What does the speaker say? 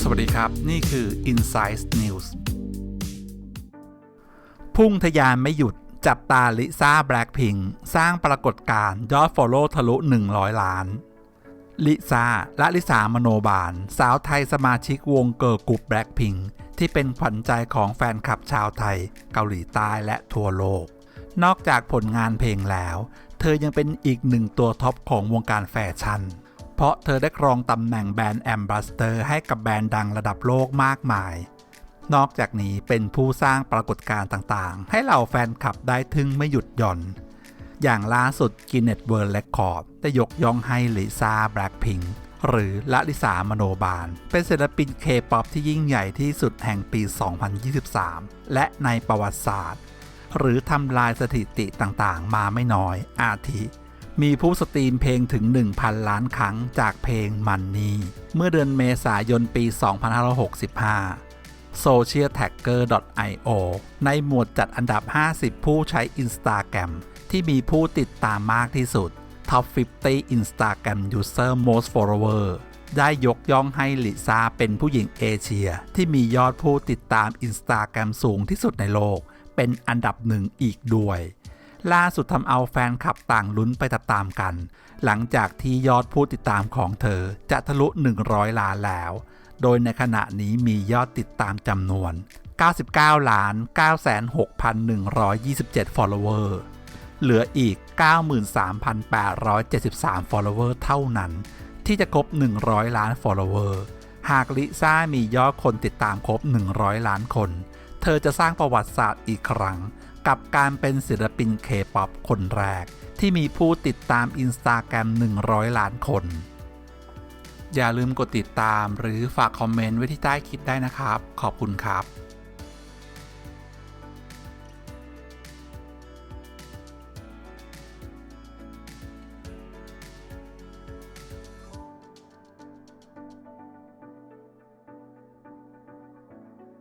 สวัสดีครับ นี่คือ Insight News พุ่งทะยานไม่หยุดจับตาลิซ่าแบล็ k พิงสร้างปรากฏการณ์ยอดฟอลโล่ทะลุ 100 ล้าน ลิซ่าและลิสามโนบาล สาวไทยสมาชิกวงเกิร์ลกรุ๊ปแบล็ k พิงที่เป็นขวัญใจของแฟนคลับชาวไทย เกาหลีใต้และทั่วโลก นอกจากผลงานเพลงแล้ว เธอยังเป็นอีกหนึ่งตัวท็อปของวงการแฟชั่น เพราะเธอได้ครองตำแหน่งแบรนด์แอมบาสเตอร์ให้กับแบรนด์ดังระดับโลกมากมาย นอกจากนี้เป็นผู้สร้างปรากฏการณ์ต่างๆ ให้เหล่าแฟนคลับได้ทึ่งไม่หยุดหย่อน อย่างล่าสุด Guinness World Record ได้ยกย่องให้ลิซ่าแบล็ k พิงหรือละลิสามโนบาล เป็นศิลปินเคป๊อปที่ยิ่งใหญ่ที่สุดแห่งปี 2023 และในประวัติศาสตร์ หรือทำลายสถิติต่างๆ มาไม่น้อย อาทิ มีผู้สตรีมเพลงถึง 1,000 ล้านครั้งจากเพลงมันนี่เมื่อเดือนเมษายนปี 2565 socialtagger.io ในหมวดจัดอันดับ 50 ผู้ใช้ Instagram ที่มีผู้ติดตามมากที่สุด Top 50 Instagram User Most Follower ได้ยกย่องให้ลิซ่าเป็นผู้หญิงเอเชีย ที่มียอดผู้ติดตาม Instagram สูงที่สุดในโลก เป็นอันดับหนึ่งอีกด้วย ล่าสุดทำเอาแฟนคลับต่างลุ้นไปตามๆกัน หลังจากที่ยอดผู้ติดตามของเธอจะทะลุ 100 ล้านแล้ว โดยในขณะนี้มียอดติดตามจำนวน 99 ล้าน9,127 follower เหลืออีก 93,873 follower เท่านั้น ที่จะครบ 100 ล้าน follower หากลิซ่ามียอดคนติดตามครบ 100 ล้านคน เธอจะสร้างประวัติศาสตร์อีกครั้ง กับการเป็นศิลปินเคป๊อปคนแรก ที่มีผู้ติดตามอินสตาแกรม 100 ล้านคน อย่าลืมกดติดตามหรือฝากคอมเมนต์ไว้ที่ใต้คลิปได้นะครับ ขอบคุณครับ